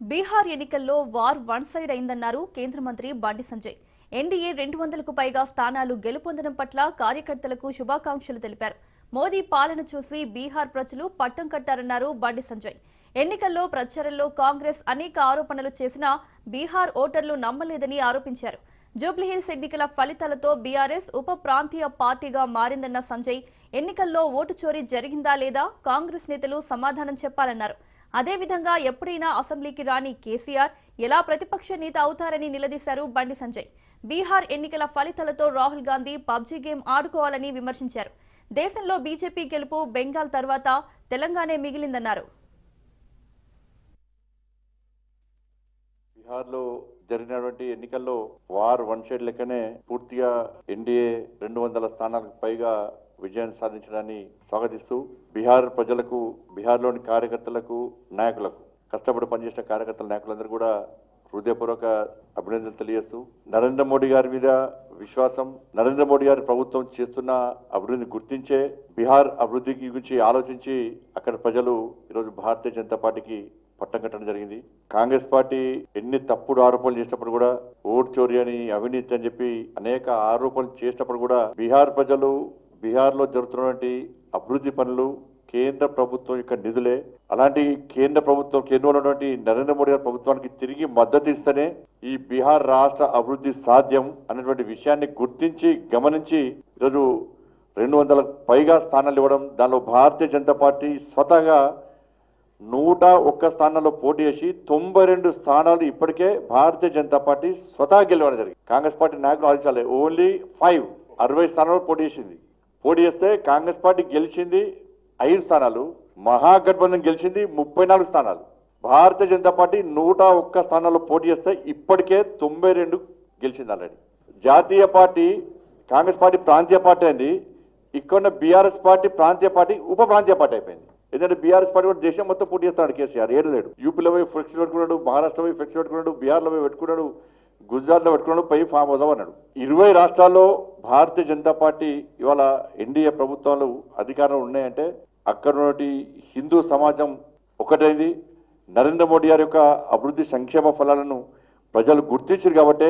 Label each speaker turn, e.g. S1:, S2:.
S1: బీహార్ ఎన్నికల్లో war one side అయిందన్నారు కేంద్ర మంత్రి బండి సంజయ్. ఎన్డీఏ రెండు వందలకు పైగా స్థానాలు గెలుపొందడం పట్ల కార్యకర్తలకు శుభాకాంక్షలు తెలిపారు. మోదీ పాలన చూసి బీహార్ ప్రజలు పట్టం కట్టారన్నారు బండి సంజయ్. ఎన్నికల్లో ప్రచారంలో కాంగ్రెస్ అనేక ఆరోపణలు చేసినా బీహార్ ఓటర్లు నమ్మలేదని ఆరోపించారు. జూబ్లీహిల్స్ ఎన్నికల ఫలితాలతో బీఆర్ఎస్ ఉప ప్రాంతీయ పార్టీగా మారిందన్న సంజయ్ ఎన్నికల్లో ఓటు చోరీ జరిగిందా లేదా కాంగ్రెస్ నేతలు సమాధానం చెప్పాలన్నారు. అదేవిధంగా ఎప్పుడైనా అసెంబ్లీకి రాని కేసీఆర్ ఎలా ప్రతిపక్ష నేత అవుతారని నిలదీశారు బండి సంజయ్. బీహార్ ఎన్నికల ఫలితాలతో రాహుల్ గాంధీ పబ్జీ గేమ్ ఆడుకోవాలని విమర్శించారు. దేశంలో బీజేపీ గెలుపు బెంగాల్ తర్వాత తెలంగాణే మిగిలిందన్నారు.
S2: బీహార్లో జరిగినటువంటి ఎన్నికల్లో వార్ వన్ సైడ్ లెక్కనే పూర్తిగా ఎన్డీఏ రెండు వందల స్థానాలకు పైగా విజయం సాధించడాన్ని స్వాగతిస్తూ బీహార్ ప్రజలకు బీహార్లోని కార్యకర్తలకు నాయకులకు కష్టపడి పనిచేసిన కార్యకర్తల నాయకులందరూ కూడా హృదయపూర్వక అభినందనలు తెలియజేస్తూ నరేంద్ర మోడీ గారి మీద విశ్వాసం నరేంద్ర మోడీ గారి ప్రభుత్వం చేస్తున్న అభివృద్ధిని గుర్తించే బీహార్ అభివృద్ధికి గురించి ఆలోచించి అక్కడ ప్రజలు ఈరోజు భారతీయ జనతా పార్టీకి పట్టం కట్టడం జరిగింది. కాంగ్రెస్ పార్టీ ఎన్ని తప్పుడు ఆరోపణలు చేసినప్పుడు కూడా ఓట్ చోరీ అని అవినీతి అని చెప్పి అనేక ఆరోపణలు చేసినప్పుడు కూడా బీహార్ ప్రజలు బీహార్లో జరుగుతున్నటువంటి అభివృద్ధి పనులు కేంద్ర ప్రభుత్వం యొక్క నిధులే. అలాంటి కేంద్ర ప్రభుత్వం కేంద్రంలో ఉన్నటువంటి నరేంద్ర మోడీ గారి ప్రభుత్వానికి తిరిగి మద్దతు ఇస్తేనే ఈ బీహార్ రాష్ట్ర అభివృద్ధి సాధ్యం అనేటువంటి విషయాన్ని గుర్తించి గమనించి ఈరోజు రెండు వందల పైగా స్థానాలు ఇవ్వడం దానిలో భారతీయ జనతా పార్టీ స్వతహాగా నూట ఒక్క స్థానాల్లో పోటీ చేసి తొంభై రెండు స్థానాలు ఇప్పటికే భారతీయ జనతా పార్టీ స్వతహా గెలవడం జరిగింది. కాంగ్రెస్ పార్టీ నాయకులు ఆలోచించాలి ఓన్లీ ఫైవ్ అరవై స్థానాల్లో పోటీ చేసింది. పోటీ చేస్తే కాంగ్రెస్ పార్టీ గెలిచింది ఐదు స్థానాలు మహాగఠబంధన్ గెలిచింది ముప్పై నాలుగు స్థానాలు. భారతీయ జనతా పార్టీ నూట ఒక్క స్థానాల్లో పోటీ చేస్తే ఇప్పటికే తొంభై రెండు గెలిచింది ఆల్రెడీ. జాతీయ పార్టీ కాంగ్రెస్ పార్టీ ప్రాంతీయ పార్టీ అయింది. ఇక్కడ బీఆర్ఎస్ పార్టీ ప్రాంతీయ పార్టీ ఉప ప్రాంతీయ పార్టీ అయిపోయింది. ఎందుకంటే బీఆర్ఎస్ పార్టీ కూడా దేశం మొత్తం పోటీ చేస్తాడు కేసీఆర్. ఏడు లేడు. యూపీలో పోయి ఫ్లెక్సీ పెట్టుకున్నాడు మహారాష్ట్రలో పోయి ఫ్లెక్సీ పెట్టుకున్నాడు బీహార్లో పోయి పెట్టుకున్నాడు గుజరాత్లో పెట్టుకున్నాడు పై ఫామ్ అవుదాం అన్నాడు. ఇరవై రాష్ట్రాల్లో భారతీయ జనతా పార్టీ ఇవాళ ఎన్డీఏ ప్రభుత్వాలు అధికారంలో ఉన్నాయంటే అక్కడ ఉన్నటువంటి హిందూ సమాజం ఒకటైంది. నరేంద్ర మోడీ గారి యొక్క అభివృద్ధి సంక్షేమ ఫలాలను ప్రజలు గుర్తించారు కాబట్టే